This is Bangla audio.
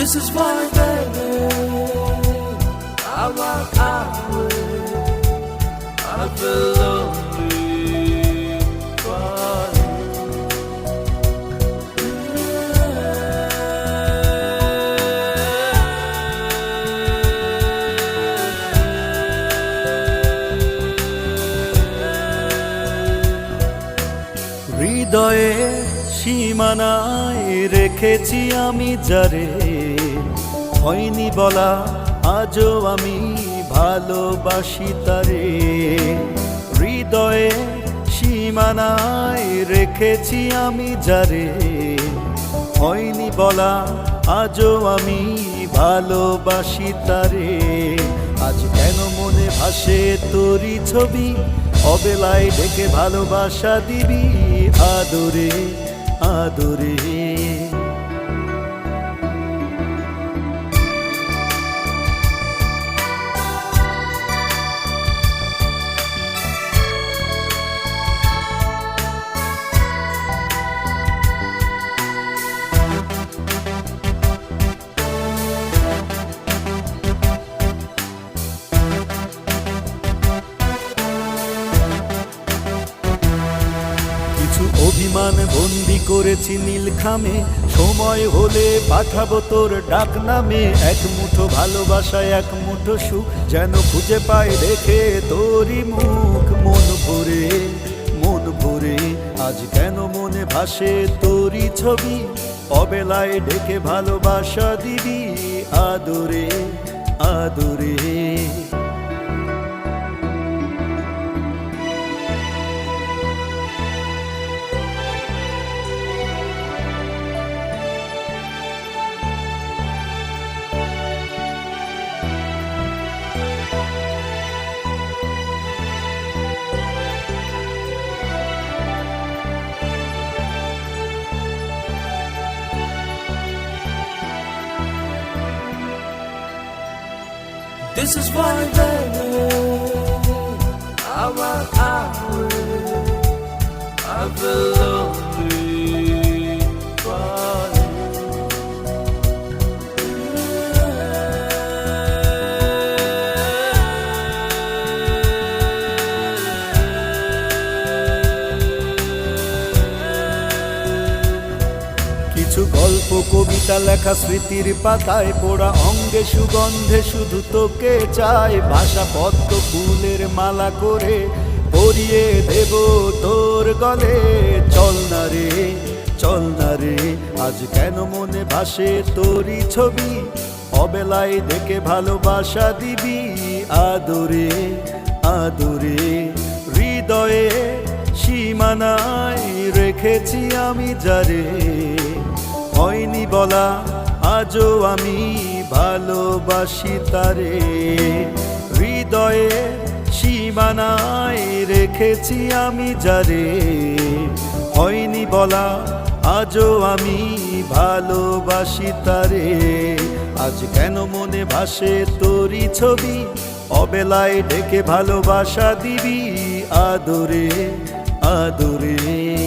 This is my baby, I walk out with I feel lonely. সীমানায় রেখেছি আমি যারে। হয়নি বলা, আজও আমি ভালোবাসি তারে। হৃদয়ে সীমানায় রেখেছি আমি যারে। হয়নি বলা, আজও আমি ভালোবাসি তারে। আজ কেন মনে ভাসে তোরই ছবি? অবেলায় ডেকে ভালোবাসা দিবি আদরে। আদরে অভিমান বন্দি করেছি নীলখামে। সময় হলে পাঠাবো তোর ডাক নামে এক মুঠো ভালোবাসা এক মুঠো সুখ যেন খুঁজে পাই দেখে তোরই মুখ। মন ভরে মন ভরে, আজ কেন মনে ভাসে তোরই ছবি? অবেলায় ডেকে ভালোবাসা দিবি আদরে আদরে। This is my baby. গল্প, কবিতা লেখা, স্মৃতির পাতায় পোড়া অঙ্গে সুগন্ধে শুধু তোকে চাই। ভাষা, পদ্ম, ফুলের মালা করে পরিয়ে দেব তোর গলে। চল না রে, চল না রে, আজ কেন মনে ভাসে তোরই ছবি? অবেলায় দেখে ভালোবাসা দিবি আদরে আদরে। হৃদয়ে সীমানায় রেখেছি আমি যারে। হয়নি বলা, আজও আমি ভালোবাসি তারে। হৃদয়ে সীমানায় রেখেছি আমি যারে। হয়নি বলা, আজও আমি ভালোবাসি তারে। আজ কেন মনে ভাসে তোরই ছবি? অবেলায় ডেকে ভালোবাসা দিবি আদরে আদরে।